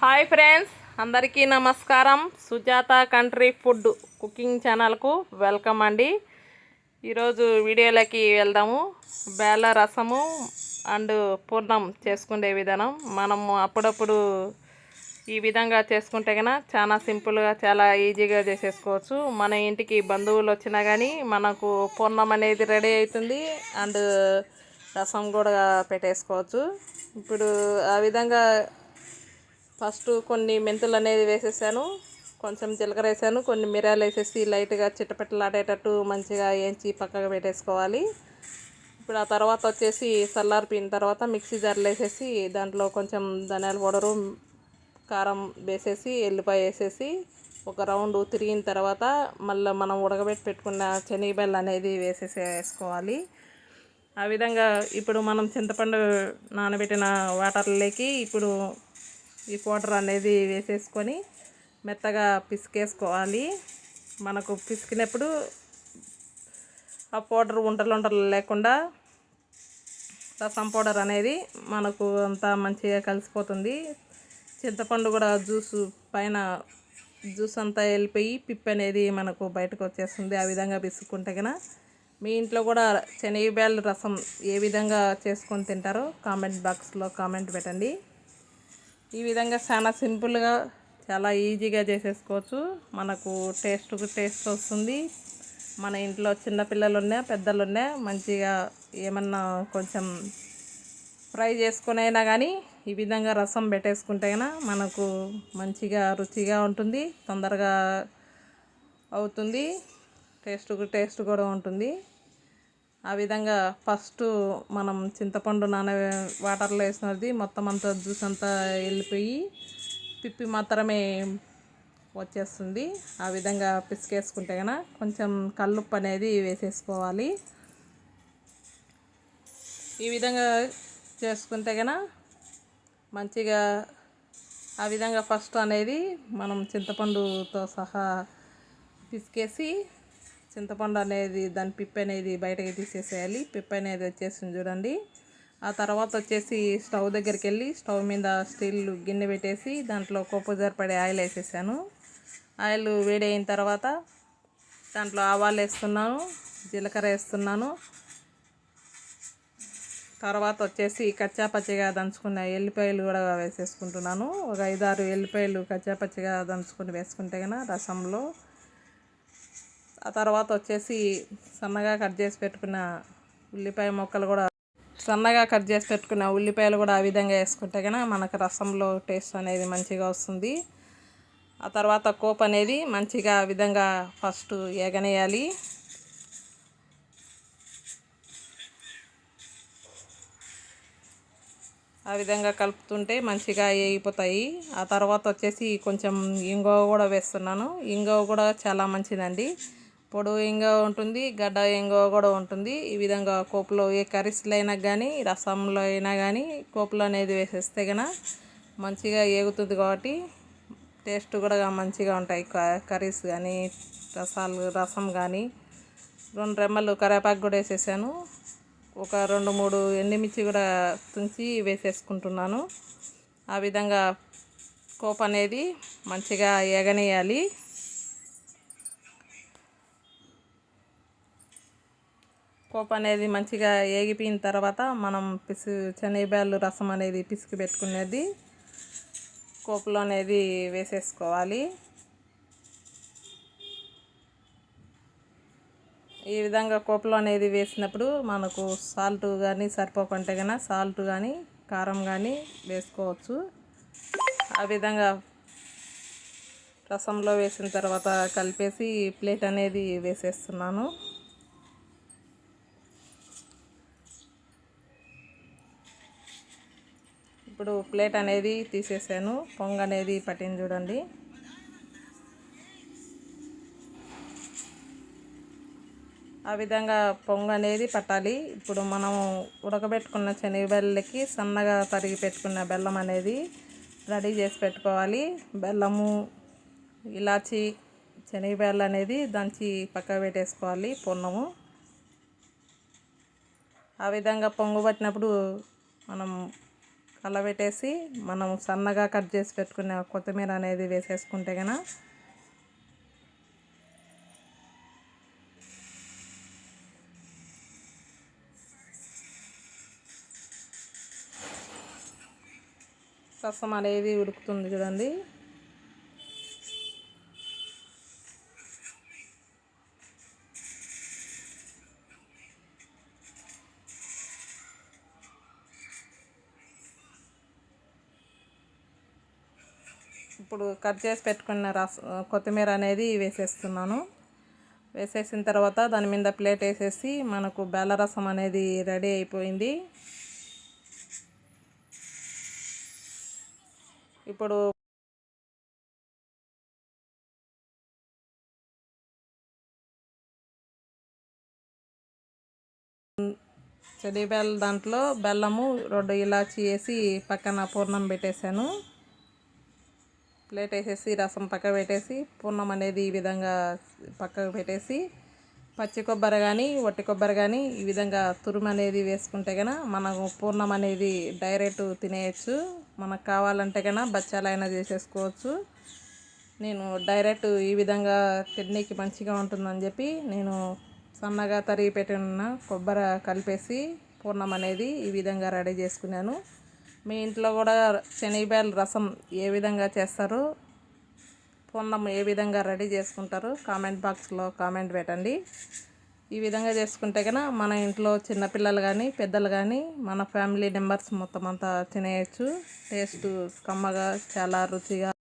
Hi friends అందరికీ నమస్కారం. Sujatha country food cooking ఛానల్కు వెల్కమ్ అండి. ఈరోజు వీడియోలోకి వెళ్దాము. బేల రసము అండ్ పూర్ణం చేసుకునే విధానం. మనము అప్పుడప్పుడు ఈ విధంగా చేసుకుంటే కన్నా చాలా సింపుల్గా చాలా ఈజీగా చేసేసుకోవచ్చు. మన ఇంటికి బంధువులు వచ్చినా కానీ మనకు పూర్ణం అనేది రెడీ అవుతుంది అండ్ రసం కూడా పెట్టేసుకోవచ్చు. ఇప్పుడు ఆ విధంగా ఫస్ట్ కొన్ని మెంతులు అనేది వేసేసాను కొంచెం జీలకర్ర వేసాను కొన్ని మిరియాలు వేసేసి లైట్గా చిట్టపెట్టలాడేటట్టు మంచిగా వేయించి పక్కగా పెట్టేసుకోవాలి. ఇప్పుడు ఆ తర్వాత వచ్చేసి చల్లారిపోయిన తర్వాత మిక్సీ జార్లు వేసేసి దాంట్లో కొంచెం ధనియాల పౌడరు కారం వేసేసి ఎల్లిపాయ వేసేసి ఒక రౌండ్ తిరిగిన తర్వాత మళ్ళీ మనం ఉడకబెట్టి పెట్టుకున్న శనగబెల్ల అనేది వేసేసి వేసుకోవాలి ఆ విధంగా ఇప్పుడు మనం చింతపండు నానబెట్టిన వాటర్లోకి ఇప్పుడు ఈ పౌడర్ అనేది వేసేసుకొని మెత్తగా పిసికేసుకోవాలి. మనకు పిసికినప్పుడు ఆ పౌడర్ ఉండలు ఉండలు లేకుండా రసం పౌడర్ అనేది మనకు అంతా మంచిగా కలిసిపోతుంది. చింతపండు కూడా జ్యూస్ పైన జ్యూస్ అంతా వెళ్ళిపోయి పిప్ అనేది మనకు బయటకు వచ్చేస్తుంది ఆ విధంగా పిసుక్కుంటే కనుక మీ ఇంట్లో కూడా శనగబేళ్ళ రసం ఏ విధంగా చేసుకొని తింటారో కామెంట్ బాక్స్లో కామెంట్ పెట్టండి. ఈ విధంగా చాలా సింపుల్గా చాలా ఈజీగా చేసేసుకోవచ్చు. మనకు టేస్ట్కు టేస్ట్ వస్తుంది. మన ఇంట్లో చిన్నపిల్లలు ఉన్నా పెద్దలు ఉన్నా మంచిగా ఏమన్నా కొంచెం ఫ్రై చేసుకునైనా కానీ ఈ విధంగా రసం పెట్టేసుకుంటే మనకు మంచిగా రుచిగా ఉంటుంది తొందరగా అవుతుంది. టేస్ట్కు టేస్ట్ కూడా ఉంటుంది. ఆ విధంగా ఫస్ట్ మనం చింతపండు నాన వాటర్లో వేసినది మొత్తం అంతా జ్యూస్ అంతా వెళ్ళిపోయి పిప్పి మాత్రమే వచ్చేస్తుంది. ఆ విధంగా పిసికేసుకుంటే కనుక కొంచెం కల్లుప్పు అనేది వేసేసుకోవాలి. ఈ విధంగా చేసుకుంటే కనుక మంచిగా ఆ విధంగా ఫస్ట్ అనేది మనం చింతపండుతో సహా పిసికేసి చింతపండు అనేది దాని పిప్పి అనేది బయటకి తీసేసేయాలి. పిప్పి అనేది వచ్చేసింది చూడండి. ఆ తర్వాత వచ్చేసి స్టవ్ దగ్గరికి వెళ్ళి స్టవ్ మీద స్టీల్ గిన్నె పెట్టేసి దాంట్లో కొప్పు జరపడే ఆయిల్ వేసేసాను. ఆయిల్ వేడైన తర్వాత దాంట్లో ఆవాలు వేస్తున్నాను జీలకర్ర వేస్తున్నాను. తర్వాత వచ్చేసి కచ్చా పచ్చిగా దంచుకున్న ఎల్లిపాయలు కూడా వేసేసుకుంటున్నాను. ఒక ఐదారు ఎల్లిపాయలు కచ్చా పచ్చిగా దంచుకుని వేసుకుంటే కనుక రసంలో ఆ తర్వాత వచ్చేసి సన్నగా కట్ చేసి పెట్టుకున్న ఉల్లిపాయ ముక్కలు కూడా సన్నగా కట్ చేసి పెట్టుకున్న ఉల్లిపాయలు కూడా ఆ విధంగా వేసుకుంటే కనుక మనకు రసంలో టేస్ట్ అనేది మంచిగా వస్తుంది. ఆ తర్వాత కోప్ అనేది మంచిగా ఆ విధంగా ఫస్ట్ ఎగనేయాలి ఆ విధంగా కలుపుతుంటే మంచిగా వేగిపోతాయి ఆ తర్వాత వచ్చేసి కొంచెం ఇంగువ కూడా వేస్తున్నాను. ఇంగో కూడా చాలా మంచిదండి. పొడవుగా ఉంటుంది గడ్డ ఎంగో కూడా ఉంటుంది. ఈ విధంగా కోపులో ఏ కర్రీస్లో అయినా కానీ రసంలో అయినా కానీ కోపులో అనేది వేసేస్తే కనుక మంచిగా ఏగుతుంది కాబట్టి టేస్ట్ కూడా మంచిగా ఉంటాయి. కర్రీస్ కానీ రసాలు రసం కానీ రెండు రెమ్మలు కరివేపాకు కూడా వేసేసాను. ఒక రెండు మూడు ఎండుమిర్చి కూడా తుంచి వేసేసుకుంటున్నాను. ఆ విధంగా కోప అనేది మంచిగా ఎగనేయాలి కోప అనేది మంచిగా ఏగిపోయిన తర్వాత మనం పిసి శనగబ్యాలు రసం అనేది పిసికి పెట్టుకునేది. కోపులో అనేది వేసేసుకోవాలి. ఈ విధంగా కోపులో అనేది వేసినప్పుడు మనకు సాల్ట్ కానీ సరిపోకుంటే కానీ సాల్ట్ కానీ కారం కానీ వేసుకోవచ్చు. ఆ విధంగా రసంలో వేసిన తర్వాత కలిపేసి ప్లేట్ అనేది వేసేస్తున్నాను. ఇప్పుడు ప్లేట్ అనేది తీసేసాను. పొంగ అనేది పట్టింది చూడండి. ఆ విధంగా పొంగ అనేది పట్టాలి. ఇప్పుడు మనం ఉడకబెట్టుకున్న శనగబెల్లకి సన్నగా తరిగి పెట్టుకున్న బెల్లం అనేది రెడీ చేసి పెట్టుకోవాలి. బెల్లము ఇలాచి శనగబెల్ల అనేది దంచి పక్క పెట్టేసుకోవాలి పొన్నము. ఆ విధంగా పొంగు పట్టినప్పుడు మనం కలబెట్టేసి మనం సన్నగా కట్ చేసి పెట్టుకునే కొత్తిమీర అనేది వేసేసుకుంటే కన రసం అనేది ఉడుకుతుంది చూడండి. ఇప్పుడు కట్ చేసి పెట్టుకున్న రస కొత్తిమీర అనేది వేసేస్తున్నాను. వేసేసిన తర్వాత దాని మీద ప్లేట్ వేసేసి మనకు బెల్ల రసం అనేది రెడీ అయిపోయింది. ఇప్పుడు చెడి బెల్ల దాంట్లో బెల్లము రెండు ఇలాచి వేసి పక్కన పూర్ణం పెట్టేశాను. ప్లేట్ వేసేసి రసం పక్క పెట్టేసి పూర్ణం అనేది ఈ విధంగా పక్కకు పెట్టేసి పచ్చి కొబ్బరి కానీ వట్టి కొబ్బరి కానీ ఈ విధంగా తురుము అనేది వేసుకుంటే కనుక మనకు పూర్ణం అనేది డైరెక్ట్ తినేయచ్చు. మనకు కావాలంటే కనుక బచ్చాలైనా చేసేసుకోవచ్చు. నేను డైరెక్ట్ ఈ విధంగా కిడ్నీకి మంచిగా ఉంటుందని చెప్పి నేను సన్నగా తరిగి పెట్టిన కొబ్బరి కలిపేసి పూర్ణం అనేది ఈ విధంగా రెడీ చేసుకున్నాను. మీ ఇంట్లో కూడా శనగకాయల రసం ఏ విధంగా చేస్తారు? పొన్నం ఏ విధంగా రెడీ చేసుకుంటారు? కామెంట్ బాక్స్లో కామెంట్ పెట్టండి. ఈ విధంగా చేసుకుంటే కనుక మన ఇంట్లో చిన్నపిల్లలు కానీ పెద్దలు కానీ మన ఫ్యామిలీ మెంబర్స్ మొత్తం అంతా తినేయచ్చు. టేస్ట్ కమ్మగా చాలా రుచిగా